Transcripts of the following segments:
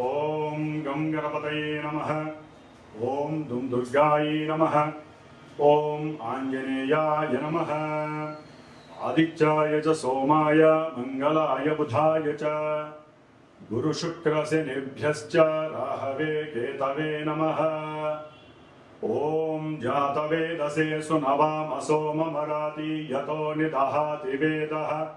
ओम गम गणपत नम। ओं दुम दुर्गाय नम। ओं आञ्जनेयाय नम। आदित्याय च, सोमाय, मंगलाय, बुधाय च। गुरुशुक्रशनिभ्यश्च राहवे, केतवे नम। ओं जातवेदसे सुनवामसोममराति यतो निदहाति वेदः।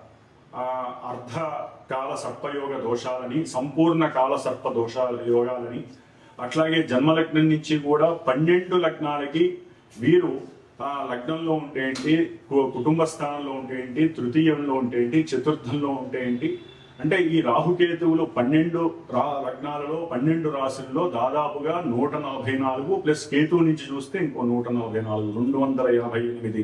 అర్ధకాల సర్పయోగ దోషాలని సంపూర్ణ కాల సర్ప దోషాల యోగాలని అట్లాగే జన్మలగ్నం నుంచి కూడా పన్నెండు లగ్నాలకి వీరు ఆ లగ్నంలో ఉంటే ఏంటి కు- కుటుంబ స్థానంలో ఉంటే ఏంటి తృతీయంలో ఉంటేంటి చతుర్థంలో ఉంటే ఏంటి అంటే ఈ రాహుకేతువులు పన్నెండు రా లగ్నాలలో పన్నెండు రాశుల్లో దాదాపుగా నూట నలభై నాలుగు ప్లస్ కేతువు నుంచి చూస్తే ఇంకో నూట నలభై నాలుగు రెండు వందల యాభై ఎనిమిది.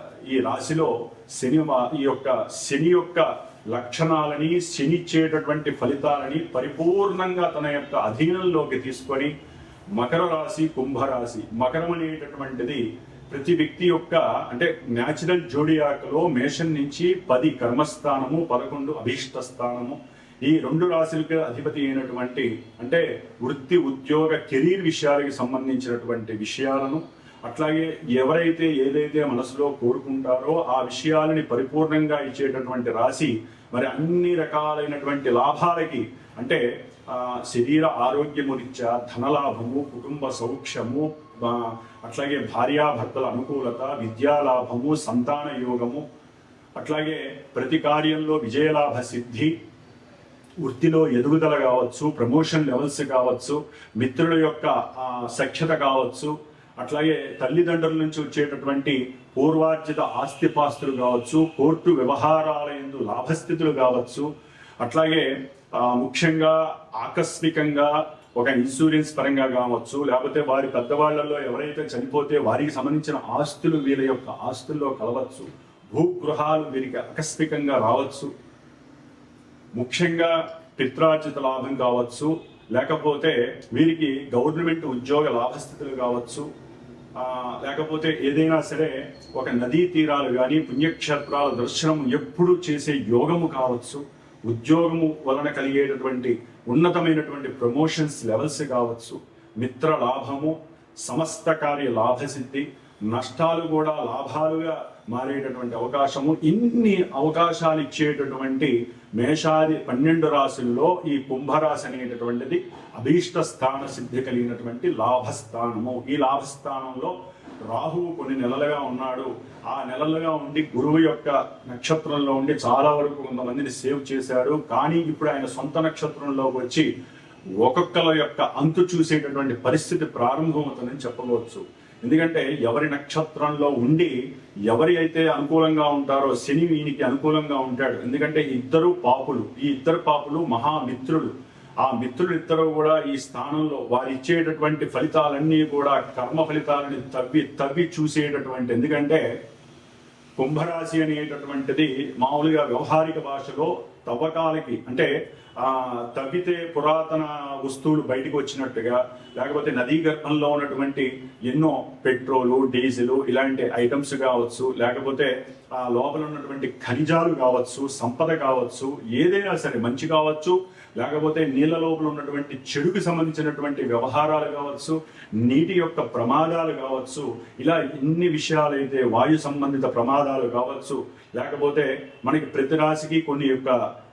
ఈ రాశిలో శని ఈ యొక్క శని యొక్క లక్షణాలని శనిచ్చేటటువంటి ఫలితాలని పరిపూర్ణంగా తన యొక్క అధీనంలోకి తీసుకొని మకర రాశి కుంభరాశి. మకరం అనేటటువంటిది ప్రతి వ్యక్తి యొక్క అంటే న్యాచురల్ జోడియాకలో మేషం నుంచి పది కర్మస్థానము పదకొండు అభీష్ట స్థానము ఈ రెండు రాశులకు అధిపతి అయినటువంటి అంటే వృత్తి ఉద్యోగ కెరీర్ విషయాలకు సంబంధించినటువంటి విషయాలను అట్లాగే ఎవరైతే ఏదైతే మనసులో కోరుకుంటారో ఆ విషయాలని పరిపూర్ణంగా ఇచ్చేటటువంటి రాశి మరి అన్ని రకాలైనటువంటి లాభాలకి అంటే శరీర ఆరోగ్యము రీత్యా ధనలాభము కుటుంబ సౌఖ్యము అట్లాగే భార్యాభర్తల అనుకూలత విద్యాలాభము సంతాన యోగము అట్లాగే ప్రతి కార్యంలో విజయలాభ సిద్ధి వృత్తిలో ఎదుగుదల కావచ్చు ప్రమోషన్ లెవెల్స్ కావచ్చు మిత్రుల యొక్క సఖ్యత కావచ్చు అట్లాగే తల్లిదండ్రుల నుంచి వచ్చేటటువంటి పూర్వార్జిత ఆస్తిపాస్తులు కావచ్చు కోర్టు వ్యవహారాల యందు లాభస్థితులు కావచ్చు అట్లాగే ముఖ్యంగా ఆకస్మికంగా ఒక ఇన్సూరెన్స్ పరంగా కావచ్చు లేకపోతే వారి పెద్దవాళ్ళలో ఎవరైతే చనిపోతే వారికి సంబంధించిన ఆస్తులు వీరి యొక్క ఆస్తుల్లో కలవచ్చు భూగృహాలు వీరికి ఆకస్మికంగా రావచ్చు ముఖ్యంగా పిత్రార్జిత లాభం కావచ్చు లేకపోతే వీరికి గవర్నమెంట్ ఉద్యోగ లాభస్థితులు కావచ్చు లేకపోతే ఏదైనా సరే ఒక నదీ తీరాలు కానీ పుణ్యక్షేత్రాల దర్శనం ఎప్పుడు చేసే యోగము కావచ్చు. ఉద్యోగము వలన కలిగేటటువంటి ఉన్నతమైనటువంటి ప్రమోషన్స్ లెవెల్స్ కావచ్చు. మిత్ర లాభము సమస్త కార్య లాభసిద్ధి నష్టాలు కూడా లాభాలుగా మారేటటువంటి అవకాశము ఇన్ని అవకాశాలు ఇచ్చేటటువంటి మేషాది పన్నెండు రాశుల్లో ఈ కుంభరాశి అనేటటువంటిది అభీష్ట స్థాన సిద్ధి కలిగినటువంటి లాభస్థానము. ఈ లాభస్థానంలో రాహువు కొన్ని నెలలుగా ఉన్నాడు. ఆ నెలలుగా ఉండి గురువు యొక్క నక్షత్రంలో ఉండి చాలా వరకు కొంతమందిని సేవ్ చేశాడు. కానీ ఇప్పుడు ఆయన సొంత నక్షత్రంలోకి వచ్చి ఒక్కొక్కల యొక్క అంతు చూసేటటువంటి పరిస్థితి ప్రారంభమవుతుందని చెప్పవచ్చు. ఎందుకంటే ఎవరి నక్షత్రంలో ఉండి ఎవరి అయితే అనుకూలంగా ఉంటారో శని వీనికి అనుకూలంగా ఉంటాడు. ఎందుకంటే ఇద్దరు పాపులు ఈ ఇద్దరు పాపులు మహామిత్రులు. ఆ మిత్రులు ఇద్దరు కూడా ఈ స్థానంలో వారు ఇచ్చేటటువంటి ఫలితాలన్నీ కూడా కర్మ ఫలితాలని తవ్వి తవ్వి చూసేటటువంటి ఎందుకంటే కుంభరాశి అనేటటువంటిది మామూలుగా వ్యవహారిక భాషలో తవ్వకాలకి అంటే తవ్వితే పురాతన వస్తువులు బయటకు వచ్చినట్టుగా లేకపోతే నదీ గర్భంలో ఉన్నటువంటి ఎన్నో పెట్రోలు డీజిల్ ఇలాంటి ఐటమ్స్ కావచ్చు లేకపోతే ఆ లోపల ఉన్నటువంటి ఖనిజాలు కావచ్చు సంపద కావచ్చు ఏదైనా సరే మంచి కావచ్చు లేకపోతే నీళ్ళ లోపల ఉన్నటువంటి చెడుకు సంబంధించినటువంటి వ్యవహారాలు కావచ్చు నీటి యొక్క ప్రమాదాలు కావచ్చు ఇలా ఎన్ని విషయాలైతే వాయు సంబంధిత ప్రమాదాలు కావచ్చు లేకపోతే మనకి ప్రతి రాశికి కొన్ని యొక్క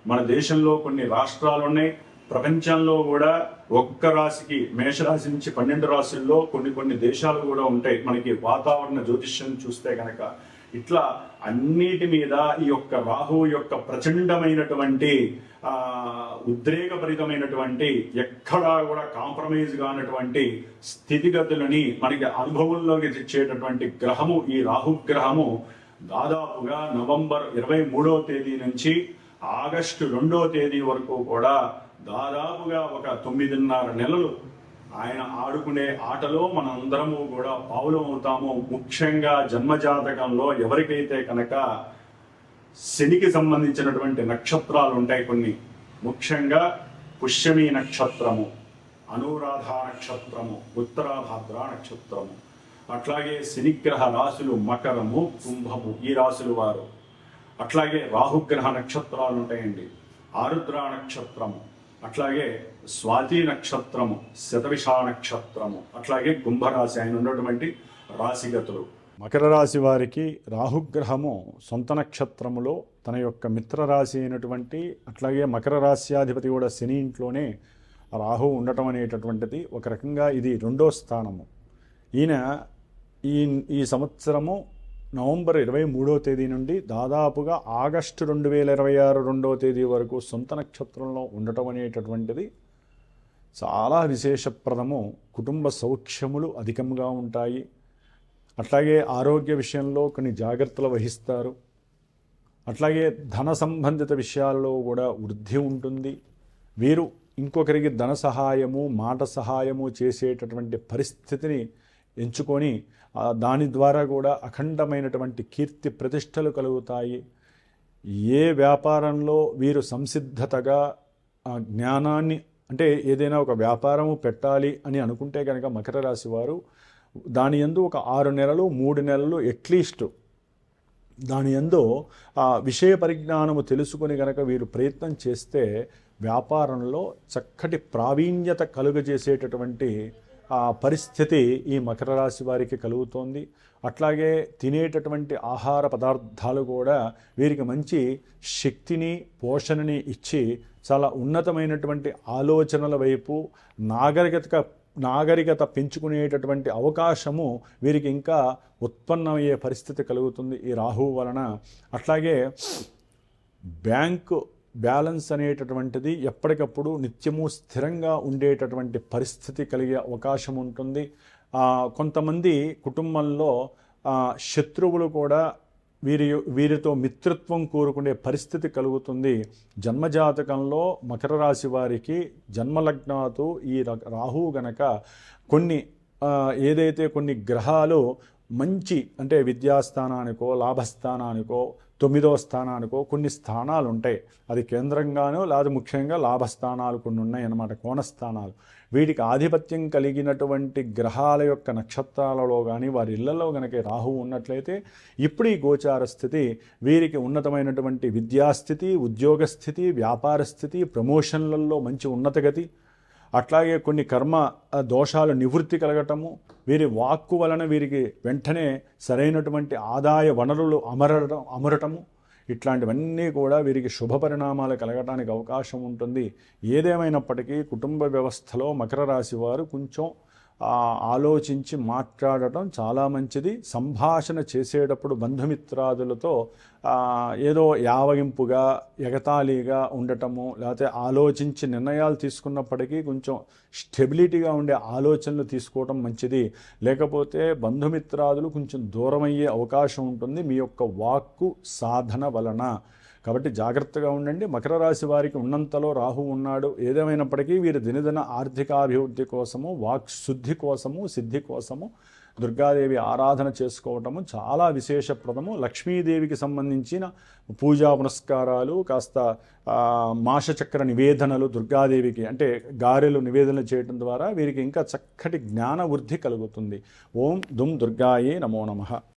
మన దేశంలో కొన్ని రాష్ట్రాలు ఉన్నాయి. ప్రపంచంలో కూడా ఒక్క రాశికి మేషరాశి నుంచి పన్నెండు రాశుల్లో కొన్ని కొన్ని దేశాలు కూడా ఉంటాయి. మనకి వాతావరణ జ్యోతిష్యం చూస్తే కనుక ఇట్లా అన్నిటి మీద ఈ యొక్క రాహు యొక్క ప్రచండమైనటువంటి ఆ ఉద్రేకభరితమైనటువంటి ఎక్కడా కూడా కాంప్రమైజ్ కానటువంటి స్థితిగతులని మనకి అనుభవంలోకి తెచ్చేటటువంటి గ్రహము ఈ రాహు గ్రహము దాదాపుగా నవంబర్ ఇరవై మూడవ తేదీ నుంచి ఆగస్టు రెండవ తేదీ వరకు కూడా దాదాపుగా ఒక తొమ్మిదిన్నర నెలలు ఆయన ఆడుకునే ఆటలో మనందరము కూడా పావులం అవుతాము. ముఖ్యంగా జన్మజాతకంలో ఎవరికైతే కనుక శనికి సంబంధించినటువంటి నక్షత్రాలు ఉంటాయి కొన్ని ముఖ్యంగా పుష్యమి నక్షత్రము అనురాధ నక్షత్రము ఉత్తరాభాద్ర నక్షత్రము. అట్లాగే శనిగ్రహ రాశులు మకరము కుంభము ఈ రాశులు వారు. అట్లాగే రాహుగ్రహ నక్షత్రాలు ఉంటాయండి. ఆరుద్ర నక్షత్రము అట్లాగే స్వాతి నక్షత్రము శతవిష నక్షత్రము అట్లాగే కుంభరాశి ఆయన ఉన్నటువంటి రాశిగతులు. మకర రాశి వారికి రాహుగ్రహము సొంత నక్షత్రములో తన యొక్క మిత్రరాశి అయినటువంటి అట్లాగే మకర రాశ్యాధిపతి కూడా శని ఇంట్లోనే రాహు ఉండటం అనేటటువంటిది ఒక రకంగా ఇది రెండో స్థానము. ఈయన ఈ ఈ సంవత్సరము నవంబర్ ఇరవై మూడో తేదీ నుండి దాదాపుగా ఆగస్టు రెండు వేల ఇరవై ఆరు రెండవ తేదీ వరకు సొంత నక్షత్రంలో ఉండటం అనేటటువంటిది చాలా విశేషప్రదము. కుటుంబ సౌఖ్యములు అధికంగా ఉంటాయి. అట్లాగే ఆరోగ్య విషయంలో కొన్ని జాగ్రత్తలు వహిస్తారు. అట్లాగే ధన సంబంధిత విషయాల్లో కూడా వృద్ధి ఉంటుంది. వీరు ఇంకొకరికి ధన సహాయము మాట సహాయము చేసేటటువంటి పరిస్థితిని ఎంచుకొని దాని ద్వారా కూడా అఖండమైనటువంటి కీర్తి ప్రతిష్టలు కలుగుతాయి. ఏ వ్యాపారంలో వీరు సంసిద్ధతగా ఆ జ్ఞానాన్ని అంటే ఏదైనా ఒక వ్యాపారము పెట్టాలి అని అనుకుంటే కనుక మకర రాశి వారు దాని యందు ఒక ఆరు నెలలు మూడు నెలలు అట్లీస్ట్ దాని ఎందు ఆ విషయ పరిజ్ఞానము తెలుసుకుని కనుక వీరు ప్రయత్నం చేస్తే వ్యాపారంలో చక్కటి ప్రావీణ్యత కలుగజేసేటటువంటి పరిస్థితి ఈ మకర రాశి వారికి కలుగుతోంది. అట్లాగే తినేటటువంటి ఆహార పదార్థాలు కూడా వీరికి మంచి శక్తిని పోషణని ఇచ్చి చాలా ఉన్నతమైనటువంటి ఆలోచనల వైపు నాగరికత నాగరికత పెంచుకునేటటువంటి అవకాశము వీరికి ఇంకా ఉత్పన్నమయ్యే పరిస్థితి కలుగుతుంది ఈ రాహువు వలన. అట్లాగే బ్యాంకు బ్యాలెన్స్ అనేటటువంటిది ఎప్పటికప్పుడు నిత్యము స్థిరంగా ఉండేటటువంటి పరిస్థితి కలిగే అవకాశం ఉంటుంది. కొంతమంది కుటుంబంలో శత్రువులు కూడా వీరి వీరితో మిత్రత్వం కోరుకునే పరిస్థితి కలుగుతుంది. జన్మజాతకంలో మకర రాశి వారికి జన్మలగ్నాతో ఈ ర- రాహువు గనక కొన్ని ఏదైతే కొన్ని గ్రహాలు మంచి అంటే విద్యాస్థానానికో లాభస్థానానికో తొమ్మిదవ స్థానానికో కొన్ని స్థానాలు ఉంటాయి అది కేంద్రంగానో లేదా ముఖ్యంగా లాభస్థానాలు కొన్ని ఉన్నాయన్నమాట కోణస్థానాలు. వీటికి ఆధిపత్యం కలిగినటువంటి గ్రహాల యొక్క నక్షత్రాలలో కానీ వారి ఇళ్ళలో కనుక రాహువు ఉన్నట్లయితే ఇప్పుడు ఈ గోచార స్థితి వీరికి ఉన్నతమైనటువంటి విద్యాస్థితి ఉద్యోగ స్థితి వ్యాపార స్థితి ప్రమోషన్లలో మంచి ఉన్నతగతి అట్లాగే కొన్ని కర్మ దోషాలు నివృత్తి కలగటము వీరి వాక్కు వలన వీరికి వెంటనే సరైనటువంటి ఆదాయ వనరులు అమరడం అమరటము ఇట్లాంటివన్నీ కూడా వీరికి శుభ పరిణామాలు కలగటానికి అవకాశం ఉంటుంది. ఏదేమైనప్పటికీ కుటుంబ వ్యవస్థలో మకర రాశి వారు కొంచెం ఆలోచించి మాట్లాడటం చాలా మంచిది. సంభాషణ చేసేటప్పుడు బంధుమిత్రాదులతో ఏదో యావగింపుగా ఎగతాళిగా ఉండటము లేకపోతే ఆలోచించి నిర్ణయాలు తీసుకున్నప్పటికీ కొంచెం స్టెబిలిటీగా ఉండే ఆలోచనలు తీసుకోవటం మంచిది. లేకపోతే బంధుమిత్రాదులు కొంచెం దూరమయ్యే అవకాశం ఉంటుంది. మీ యొక్క వాక్కు సాధన వలన. కాబట్టి జాగ్రత్తగా ఉండండి. మకర రాశి వారికి ఉన్నంతలో రాహు ఉన్నాడు. ఏదేమైనప్పటికీ వీరి దినదిన ఆర్థికాభివృద్ధి కోసము వాక్ శుద్ధి కోసము సిద్ధి కోసము దుర్గాదేవి ఆరాధన చేసుకోవటము చాలా విశేషప్రదము. లక్ష్మీదేవికి సంబంధించిన పూజా పునస్కారాలు కాస్త మాషచక్ర నివేదనలు దుర్గాదేవికి అంటే గారెలు నివేదనలు చేయడం ద్వారా వీరికి ఇంకా చక్కటి జ్ఞాన వృద్ధి కలుగుతుంది. ఓం దుమ్ దుర్గాయే నమో నమః.